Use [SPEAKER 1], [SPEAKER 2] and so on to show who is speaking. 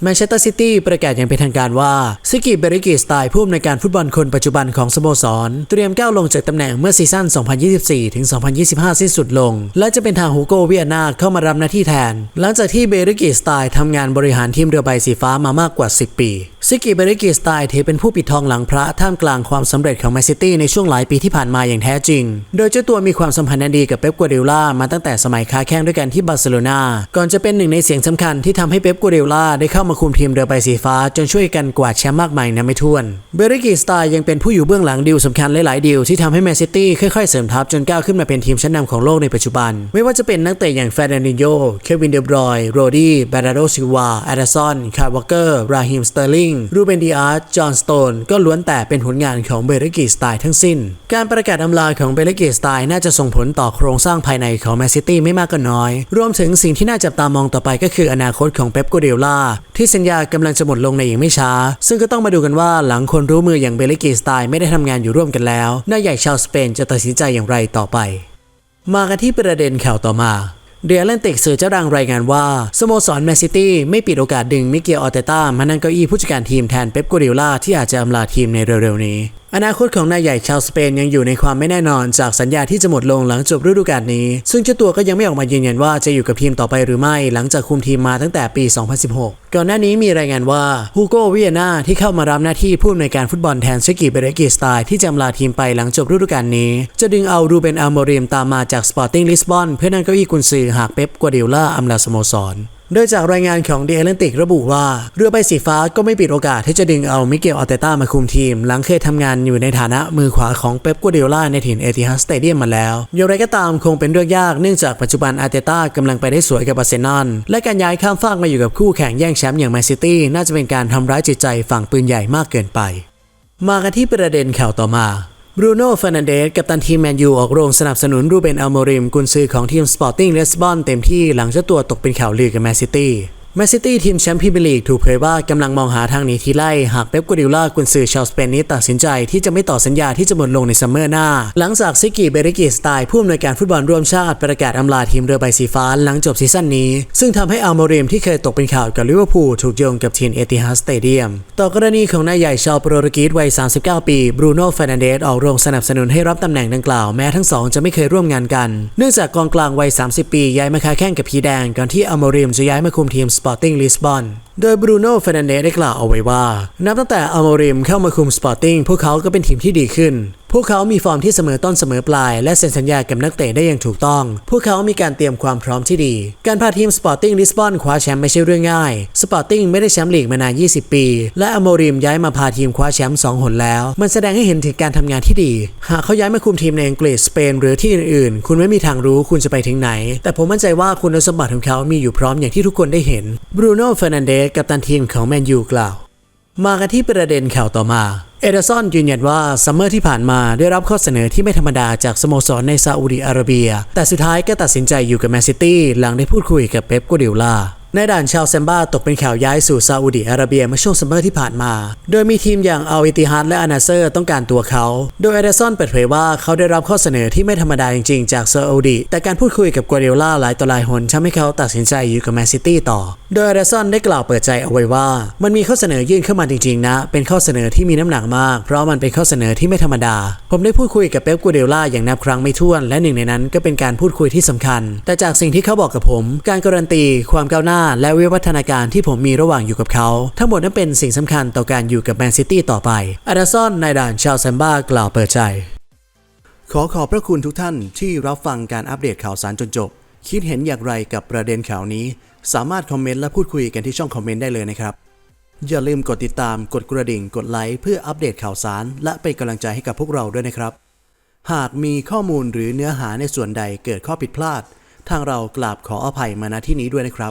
[SPEAKER 1] แมนเชสเตอร์ซิตี้ประกาศอย่างเป็นทางการว่าซิกิเบริกิสไตล์ผู้อำนวยการฟุตบอลคนปัจจุบันของสโมสร เตรียมก้าวลงจากตำแหน่งเมื่อซีซั่น 2024 ถึง 2025 สิ้นสุดลง และจะเป็นทางฮูโกเวียนาเข้ามารับหน้าที่แทน หลังจากที่เบริกิสไตล์ทำงานบริหารทีมเรือใบสีฟ้ามามากกว่า 10 ปีซิกิเบริกิสไตล์ถือเป็นผู้ปิดทองหลังพระท่ามกลางความสำเร็จของแมนซิตี้ในช่วงหลายปีที่ผ่านมาอย่างแท้จริง โดยเจ้าตัวมีความสัมพันธ์ดีกับเป๊ปกัวเดล่ามาตั้งแต่สมัยค้าแข่งด้วยกันที่บาร์เซโลนา ก่อนจะเป็นหนึ่งในเสียงสำคัญที่ทำให้เป๊ปกัวเดล่าได้เข้ามาคุมทีมเรือใบสีฟ้า จนช่วยกันกวาดแชมป์มากมายนับไม่ถ้วน เบริกิสไตล์ยังเป็นผู้อยู่เบื้องหลังดีลสำคัญหลายๆดีลที่ทำให้แมนซิตี้ค่อยๆเสริมทัพจนก้าวขึ้นมาเป็นทีมชั้นนำของโลกในปัจจุบัน ไม่ว่าจะเป็นนักเตะอย่างเฟรนันดิโย เควินเดบรอยโรดี้บาราโดซิวาแอดสันคาร์วอเกอร์ ราฮิม สเตอร์ลิงรูเบนดิอาร์จอห์นสโตนก็ล้วนแต่เป็นผลงานของเบรกิสไตล์ทั้งสิ้น การประกาศอำลาของเบรกิสไตล์น่าจะส่งผลต่อโครงสร้างภายในของแมนซิตี้ไม่มากก็น้อย รวมถึงสิ่งที่น่าจับตามองต่อไปก็คืออนาคตของเป๊ปกัวเดล่าที่สัญญากำลังจะหมดลงในอีกไม่ช้า ซึ่งก็ต้องมาดูกันว่าหลังคนรู้มืออย่างเบรกิสไตล์ไม่ได้ทำงานอยู่ร่วมกันแล้วนายใหญ่ชาวสเปนจะตัดสินใจอย่างไรต่อไป มากันที่ประเด็นข่าวต่อมา เดียร์แลนติกสื่อเจ้าดังรายงานว่า สโมสรแมนซิตี้ไม่ปิดโอกาสดึงมิเกลออเตต้ามานั่งเก้าอี้ผู้จัดการทีมแทนเป๊ปกัวเดล่าที่อาจจะอำลาทีมในเร็วๆนี้ อนาคตของนายใหญ่ชาวสเปนยังอยู่ในความไม่แน่นอนจากสัญญาที่จะหมดลงหลังจบฤดูกาลนี้ ซึ่งเจ้าตัวก็ยังไม่ออกมายืนยันว่าจะอยู่กับทีมต่อไปหรือไม่ หลังจากคุมทีมมาตั้งแต่ปี 2016 ก่อนหน้านี้มีรายงานว่าฮูโกเวียนาที่เข้ามารับหน้าที่ผู้อำนวยการฟุตบอลแทนชิกิเบเรกิสไตล์ที่จะอำลาทีมไปหลังจบฤดูกาลนี้ จะดึงเอารูเบนอัลโมริมตามมาจากสปอร์ติ้งลิสบอนเพื่อนั่งเก้าอี้กุนซือหากเป๊ปกัวเดล่าอำลาสโมสร โดยจากรายงานของเดลเลนติกระบุว่า เรือใบสีฟ้าก็ไม่ปิดโอกาสที่จะดึงเอามิเกลออเตต้ามาคุมทีม หลังเคยทำงานอยู่ในฐานะมือขวาของเป๊ปกัวเดล่าในถิ่นเอติฮัดสเตเดียมมาแล้วอย่างไรก็ตามคงเป็นเรื่องยากเนื่องจากปัจจุบันอาร์เตต้ากำลังไปได้สวยกับอาร์เซนอลและการย้ายข้ามฟากมาอยู่กับคู่แข่งแย่งแชมป์อย่างแมนซิตี้น่าจะเป็นการทำร้ายจิตใจฝั่งปืนใหญ่มากเกินไป มากันที่ประเด็นข่าวต่อมา บรูโน่เฟร์นันเดสกัปตันทีมแมนยูออกโรงสนับสนุนรูเบนอัลโมริมกุนซือของทีมสปอร์ติ้งเลสบอนเต็มที่หลังเจ้าตัวตกเป็นข่าวลือกับแมนซิตี้ แมนซิตี้ทีมแชมป์พรีเมียร์ลีกถูกเผยว่ากำลังมองหาทางหนีทีไล่ หากเป๊ปกัวดิล่ากุนซือชาวสเปนนี้ตัดสินใจที่จะไม่ต่อสัญญาที่จะหมดลงในซัมเมอร์หน้า หลังจากซิกิเบริกิสไตล์ผู้อำนวยการฟุตบอลร่วมชาติประกาศอำลาทีมเรือใบสีฟ้าหลังจบซีซั่นนี้ ซึ่งทำให้อัลโมริมที่เคยตกเป็นข่าวกับลิเวอร์พูลถูกโยงกับทีมเอติฮัดสเตเดียม ต่อกรณีของนายใหญ่ชาวโปรตุเกสวัย 39 ปีบรูโน่เฟรนันเดสออกโรงสนับสนุนให้รับตำแหน่งดังกล่าวแม้ทั้งสองจะไม่เคยร่วมงานกัน เนื่องจากกองกลางวัย 30 ปีย้ายมาค้าแข่งกับพีแดงก่อนที่อัลโมริมจะย้ายมาคุมทีมสสปอร์ติ้งลิสบอนโดยบรูโน่เฟร์นันเดสได้กล่าวเอาไว้ว่า นับตั้งแต่อัลโมริมเข้ามาคุมสปอร์ติ้งพวกเขาก็เป็นทีมที่ดีขึ้น พวกเขามีฟอร์มที่เสมอต้นเสมอปลาย และเซ็นสัญญากับนักเตะได้อย่างถูกต้อง พวกเขามีการเตรียมความพร้อมที่ดี การพาทีมสปอร์ติ้งลิสบอนคว้าแชมป์ไม่ใช่เรื่องง่าย สปอร์ติ้งไม่ได้แชมป์ลีกมานาน 20 ปี และอโมริมย้ายมาพาทีมคว้าแชมป์2หนแล้ว มันแสดงให้เห็นถึงการทำงานที่ดี หากเขาย้ายมาคุมทีมในอังกฤษสเปนหรือที่อื่นๆ คุณไม่มีทางรู้คุณจะไปถึงไหน แต่ผมมั่นใจว่าคุณสมบัติของเขามีอยู่พร้อมอย่างที่ทุกคนได้เห็นบรูโน่เฟรนันเดสกับตันทีมของแมนยูกล่าว มากันที่ประเด็นข่าวต่อมา เอเดอร์สันยืนยันว่าซัมเมอร์ที่ผ่านมาได้รับข้อเสนอที่ไม่ธรรมดาจากสโมสรในซาอุดีอาระเบีย แต่สุดท้ายก็ตัดสินใจอยู่กับแมนซิตี้หลังได้พูดคุยกับเป๊ปกัวเดโอล่า ในด่านชาวเซมบ้าตกเป็นข่าวย้ายสู่ซาอุดิอาระเบียเมื่อช่วงซัมเมอร์ที่ผ่านมา โดยมีทีมอย่างอัลอิติฮัดและอานาเซอร์ต้องการตัวเขา โดยเอเดอร์สันเปิดเผยว่าเขาได้รับข้อเสนอที่ไม่ธรรมดาจริงๆ จากซาอุดิแต่การพูดคุยกับกัวเดล่าหลายต่อหลายหนทำให้เขาตัดสินใจอยู่กับแมนซิตี้ต่อ โดยเอเดอร์สันได้กล่าวเปิดใจเอาไว้ว่า มันมีข้อเสนอยื่นเข้ามาจริงๆนะ เป็นข้อเสนอที่มีน้ำหนักมาก เพราะมันเป็นข้อเสนอที่ไม่ธรรมดา ผมได้พูดคุยกับเป๊ปกัวเดล่าอย่างนับครั้งไม่ถ้วน และหนึ่งในนั้นก็เป็นการพูดคุยที่สำคัญ แต่จากสิ่งที่เขาบอกกับผม การการันตีความก้าวหน้าและวิวัฒนาการที่ผมมีระหว่างอยู่กับเขา ทั้งหมดนั้นเป็นสิ่งสำคัญต่อการอยู่กับแมนซิตี้ต่อไปอาดาซอนนายด่านชาวแซมบ้ากล่าวเปิดใจ ขอขอบพระคุณทุกท่านที่รับฟังการอัปเดตข่าวสารจนจบ คิดเห็นอย่างไรกับประเด็นข่าวนี้ สามารถคอมเมนต์และพูดคุยกันที่ช่องคอมเมนต์ได้เลยนะครับอย่าลืมกดติดตาม กดกระดิ่ง กดไลค์เพื่ออัปเดตข่าวสาร และเป็นกำลังใจให้กับพวกเราด้วยนะครับ หากมีข้อมูลหรือเนื้อหาในส่วนใดเกิดข้อผิดพลาด ทางเรากราบขออภัยมาณที่นี้ด้วยนะครับ